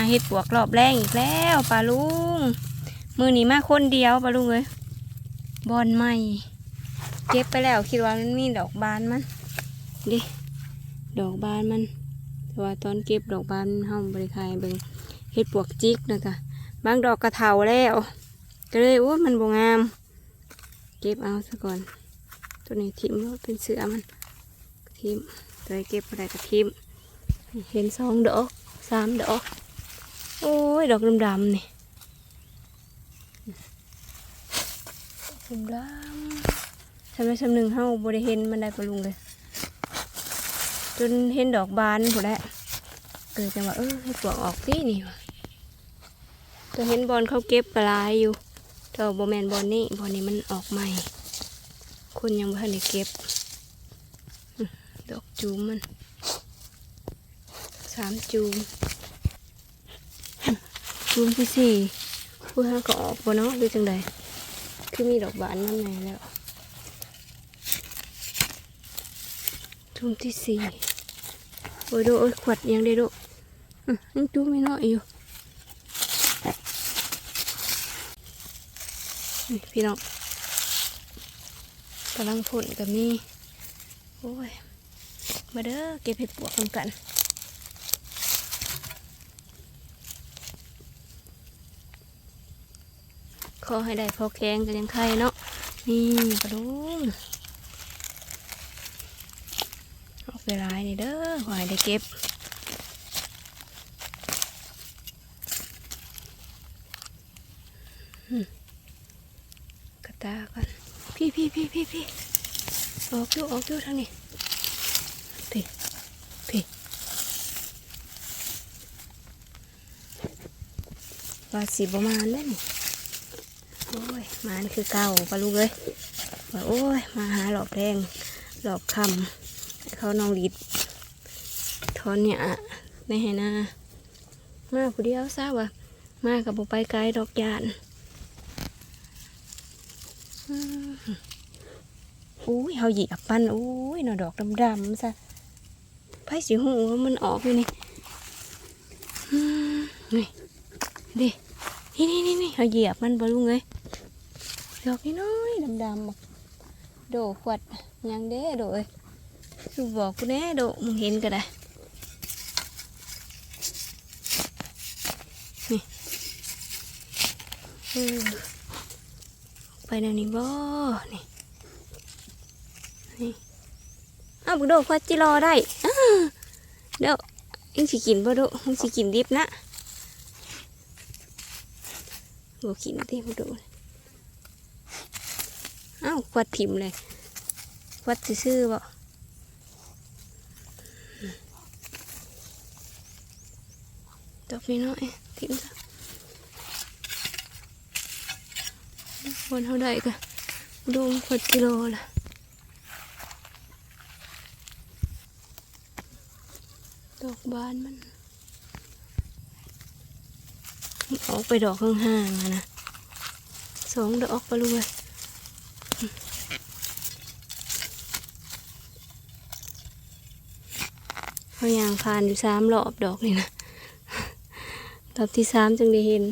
าเห็ดปวกรอบแรงอีกแล้วปลาลุง มือหนีมาคนเดียวปลาลุงเอ้ยบอนใหม่ เก็บไปแล้วคิดว่ามันมีดอกบานมันดิดอกบานมันแต่ว่าตอนเก็บดอกบานห้องบริคายเบิ่งเห็ดปวกจิกนะคะบางดอกกระเทาแล้ว ก็เลยโอ้มันบงาม เก็บเอาซะก่อน ตัวนี้ทิมว่าเป็นเสือมันทิมตัวเก็บอะไรก็ทิมเห็นสองดอกสามดอก โอ้ย ดอกดำๆนี่ดำดำทำไมสำหนึ่งเฮาบริเห็นมันได้ปะลุงเลย จนเห็นดอกบานหมแล้วเกิดจังว่าเออให้ปลวกออกสินี่วะตัวเห็นบอลเขาเก็บกระลายอยู่ตัวบอแมนบอลนี่บอลนี้มันออกใหม่ คนยังไม่ทันได้เก็บ ดอกจูมมันสามจูม จูมที่สี่ผู้ห้าก็ออกบ่เนาะหรือจังใดคือมีดอกบานนั่นไงแล้วจูมที่สี่โอ้ยโดโอ้ยขวดยังได้โดอื้อยังจูไม่น้อยอยู่พี่น้องกำลังพ่นกับนี่โอ้ย มาเด้อเก็บเห็ดปวกกันกัน ขอให้ได้พอแกงกันยังไข่เนาะนี่กระดุมออกไปหลายนี่เด้อขอให้ได้เก็บกระตากันพี่พี่พี่พี่พี่ออกดูออกดูทางนี้พี่พี่ว่าสีประมาณได้นี่ มานี่คือเก่าปะลูกเลยว่าโอ้ย มาหาหลอกแรงหลอกคำเขานองดิดทอนเนี่ยในไหนามาผู้เดียวทราบว่ามากับบุไปไกลดอกยานอุ้ยเขาหยีบปันอุ้ยหน่อดอกดำๆซะไพ่สีหูมันออกอยู่นี่นี่ดินี่นี่นี่นี่เขาเหยียบมันบอลุงเลย ดอกน้อยๆดำๆโดขวดยังเด้โดเอ้ยสูบอกกูแน่โดมึงเห็นก็ได้นี่ไปแนวนี้บ่นี่นี่เอาบุกโดขวดจิรอได้เด้อยังสิกินบ่โดมึงสิกินดิบนะบ่กินที่บุกโดย อ้าวควัดถิ่มเลยควัดซื่อๆบ่ดอกน้อยถิ่มซะบนเท่าใดกันดูมขวดกิโลละดอกบานมัน ออกไปดอกข้างห่างนะสองดอกไปเลย เขา ยางผ่านอยู่สามรอบดอกนี่นะรอบที่สามจึงได้เห็น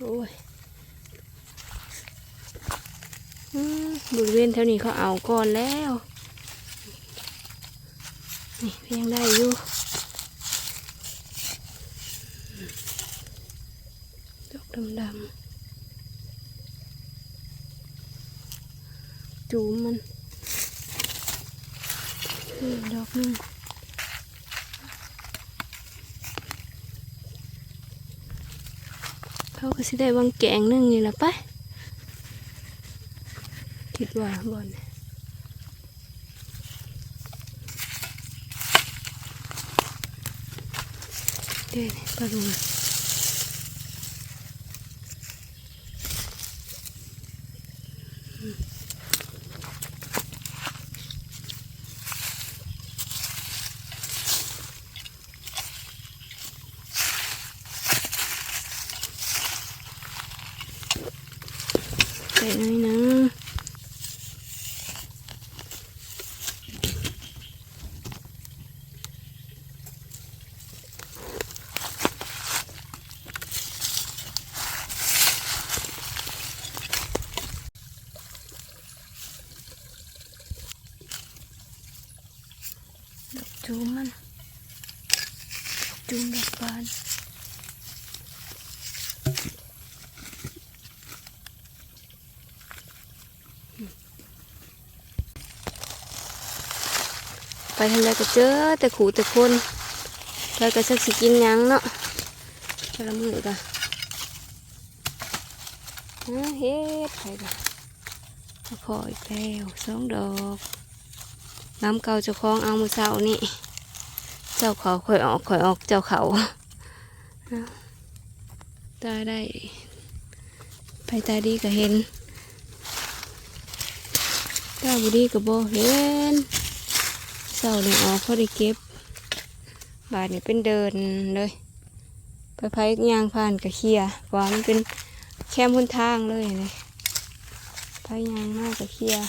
โอ้ยอบริเวณแถวนี้เขาเอาก่อนแล้ว นี่เพียงได้อยู่ดอกดำๆจูมมันดอกหนึง เขาก็สิได้บางแกงหนึงนี่ละปะคิดว่าบอลเด้นี่ปลาลุงไป หน่อยนึงจูมันจูมแบบบาน ไปทางใดก็เจอแต่ขู่แต่คนไปก็ชักสิกินยังเนาะแต่ละมือก็อ่าเฮ็ดไปก็มาขออีกแล้วสองดอกน้ำเก่าเจ้าของเอามือเสานี่ เจ้าเขาข่อยออกข่อยออกเจ้าเขาเอาตาได้ ไปตาดีก็เห็นตาบุดีก็บ่เห็น เสาเนี่ยออกเขาได้เก็บบาทนี่เป็นเดินเลย ไปไผ่ยางผ่านกับเคียร์ว่ามันเป็นแคมพ้นทางเลยเลยไผยางมากกับเคียร์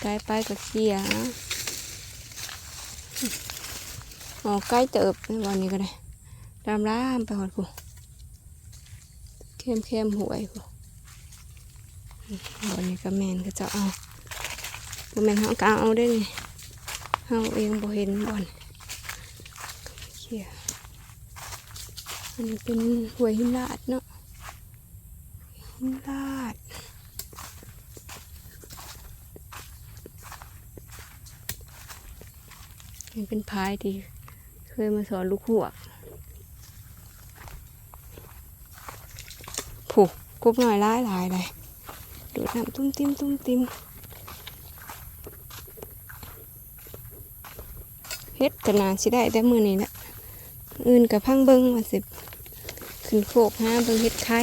ไกลไปกับเคียร์นะออกใกล้เติบในวันนี้ก็ได้รามรามไปหอดกูเข้มเข้มหวยกูวันนี้ก็แมนก็จะเอาบ่แมนเขาก็เอาได้เลย เฮาเองบ่เห็นบ่อนเขียอันนี้เป็นหวยหินลาดเนาะหินลาดนี่เป็นพายที่เคยมาสอนลูกหัวผูกกบหน่อยร้ายหลายเลยดูดน้ำตุ้มติ้มตุ้มติ้ม เฮ็ดกันนาสิได้แต่มือนี้แหละอื่นกับพังเบิ้งมาสิขึ้นโคกหาเบิ้งเฮ็ดไข่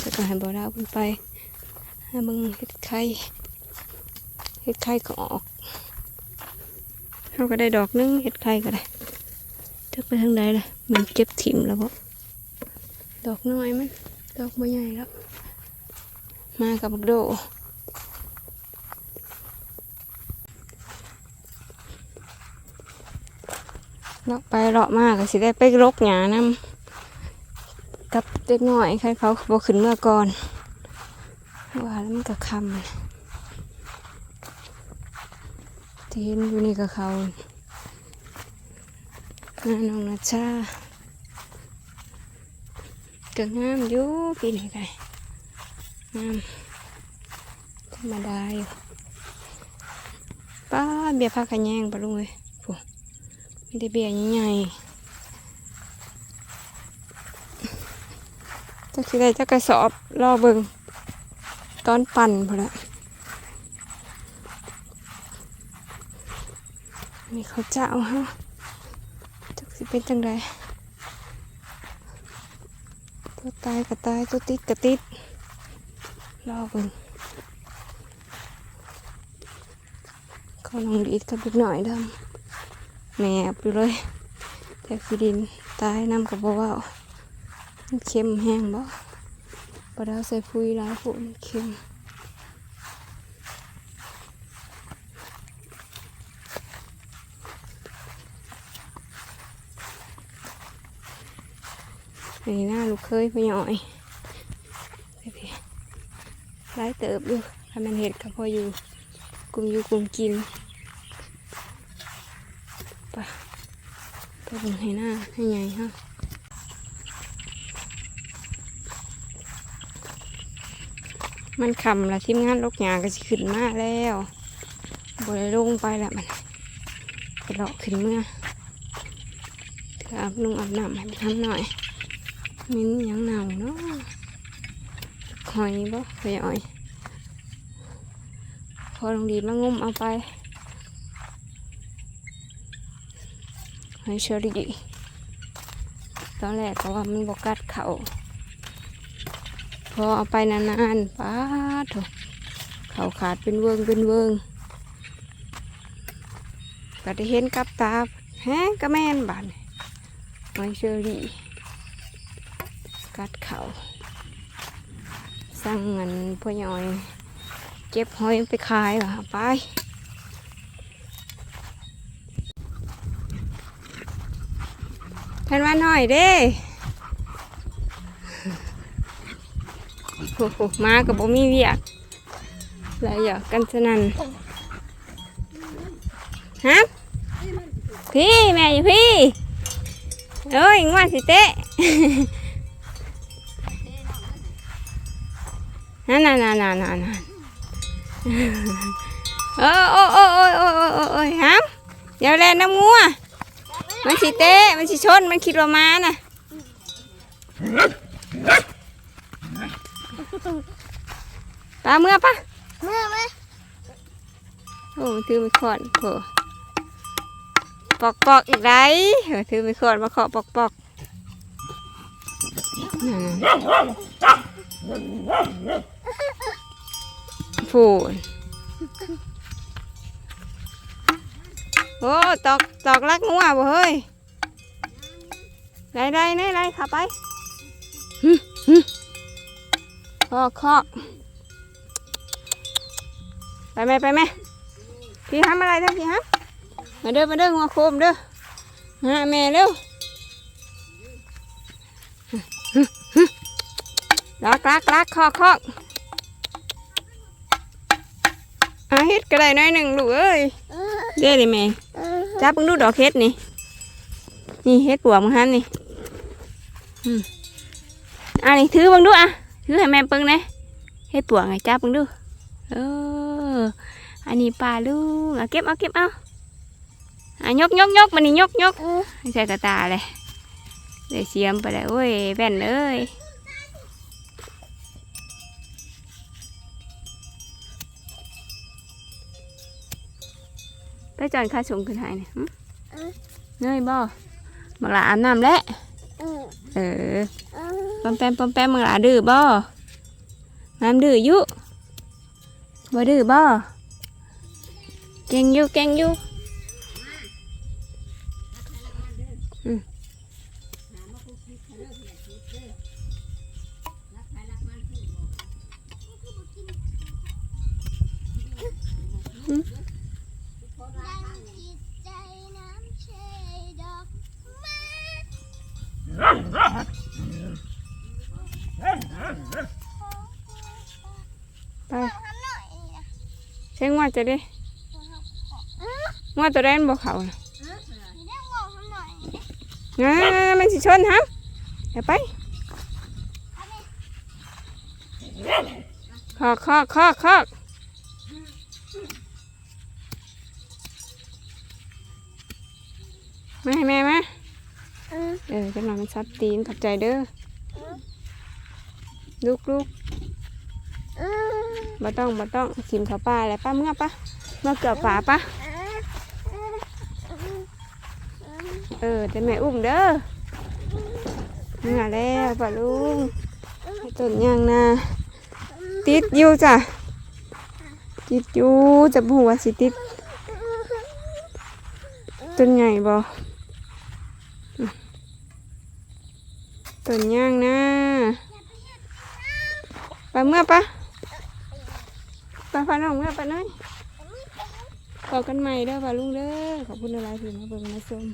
แล้วก็ให้บ่ดาวขึ้นไปหาเบิ้งเฮ็ดไข่เฮ็ดไข่ก็ออกเราก็ได้ดอกหนึงเฮ็ดไข่ก็ได้จะไปทางใดล่ะมันเก็บถิ่มแล้วบ่ดอกน้อยมันดอกบ่ใหญ่แล้วมากับบักโด เลาะไปเลาะมากก็สิได้ไปรกหยานำกับเด็กน้อยใครเขาบอขึ้นเมื่อก่อนว่าแล้วมันก็คำที่เห็นอยู่นี่ก็เขาน้าน้องนัชชาก็งามอยู่ปีนี้ไงงามธรรมดาอยู่ป้าเบียร์ผ้าขะแยงปะลุงเลย มีแต่เบียร์ใหญ่ๆจะคิดได้จะกระสอบรอเบิงตอนปั่นพอละมีเขาเจ้าฮะจักสิเป็นจังไดตัวตายก็ตายตัวติดก็ติดรอเบิงเขาลองดีดกับลูกหน่อยดำ แหนบอยู่เลยแต่คือดินตายน้ำกับบ่เว่าเค็มแห้งบ่บ่ได้เอาใส่ปุ๋ยหลายปุ๋มันเค็มอันนี้หน้าลูกเคยพ่อหน่อยไปพี่ไล่เติบอยู่ถ้ามันเห็ดกับพ่ออยู่กลุ่มอยู่กลุ่มกิน ไป ไปเบิ่งให้หน้าให้ใหญ่ฮะมันคำละทีมงานลกหยาก็สิขึ้นมากแล้วบริลงไปแล้วมันไปเลาะขึ้นเมื่อเถืออาบนุ่งอาบน้ำให้ทำหน่อยมิ้นยังหนาวเนาะหอยบ่หอยอ่อย พอลงดีมางมเอาไป หอยเชอรี่ตอนแรกก็ว่ามันบกัดเขาพอเอาไปนานๆป้าดโถเขาขาดเป็นเวิงเป็นเวิงก็ได้เห็นกับตาแฮะก็แม่นบานหอยเชอรี่กัดเขาสั่งเงินพ่อยอย เก็บหอยไปขายว่ะไป เพิ่นว่าหน่อยเด้โอ้โหมากับบ่มีเวียกหลายอย่างกันสนั่นฮะพี่แม่อยู่พี่เอ้ยงว่าสิเตะนั่นนั่นนั่นนั่นนั่นโอ้โอ้โอ้โอ้โอ้โอ้โอ้ฮัมเดี๋ยวแลนน้ำงัว มันสิเตะมันสิชน มันคิดว่ามาน่ะปลาเมื่อปะเมื่อไหมโอ้มันถือไม่ขอนโถปอกปอกอีกไรเออถือไม่ขอนมาเคาะปอกปอกนั่นฟูน โอ้ตอกตอกลักงัวบ่เฮ้ยไรไรไหนไรขับไปหึหึเคาะเคาะไปไหมไปไหมพี่ทำอะไรท่านพี่ฮะมาเด้อมาเด้องัวโคมเด้อหาแม่เร็วลักลักลักคอกคอกอาเฮ็ดก็ได้หน้อยหนึ่งลูกเอ้ย เออเด้เลยแม่เออจับมึงดูดอกเฮ็ดนี่ นี่เฮ็ดปวกมึงหันนี่อืมอะนี่ถือมึงดูอะถือให้แม่เปิงเลยเฮ็ดปวกไงจับมึงดู เออ อันนี้ปลาลูกเอาเก็บเอาเก็บเอาอะยกยกยกมันนี่ยกยกเออไม่ใช่กระตาเลยเดี๋ยวเสียมไปเลยโอ้ยแว่นเอ้ย ไปจอนข้าชงขึ้นหายเนี่ยหึเนยบ่มังลาอาบน้ำแล้วเออเออเออปอมแปมปอมแปมมังลาดื้อบ่น้ำดื้ออยุบ่ดื้อบ่เก่งอยู่เก่งอยู่ ไปทำหน่อยนะใช้งวดจะได้เอองวดตัวแดนบ่เขาน่ะมีได้งอกทำหน่อยมันสิชนฮะเดี๋ยวไปคอกคอกคอกคอกมาให้แม่มา เออเออจังหวะมันซัดตีนขอบใจเด้อลูกลูกเออบ่ต้องบ่ต้องขิมเขาป้าแล้วป้าเมื่อปะเมื่อเกือบฝาปะเออเออเออเออแต่แม่อุ้มเด้อมาแล้วป้าลุงให้ต้นยางนาติดอยู่จ้ะติดอยู่จะบหัวสิติดต้นใหญ่บ่อืม ต้นยางนาไปเมื่อปะไปพาน้องเมื่อปะน้อยขอกันใหม่เด้อป่าลุงเด้อขอบคุณอะไรที่มาเบิ่งมาชม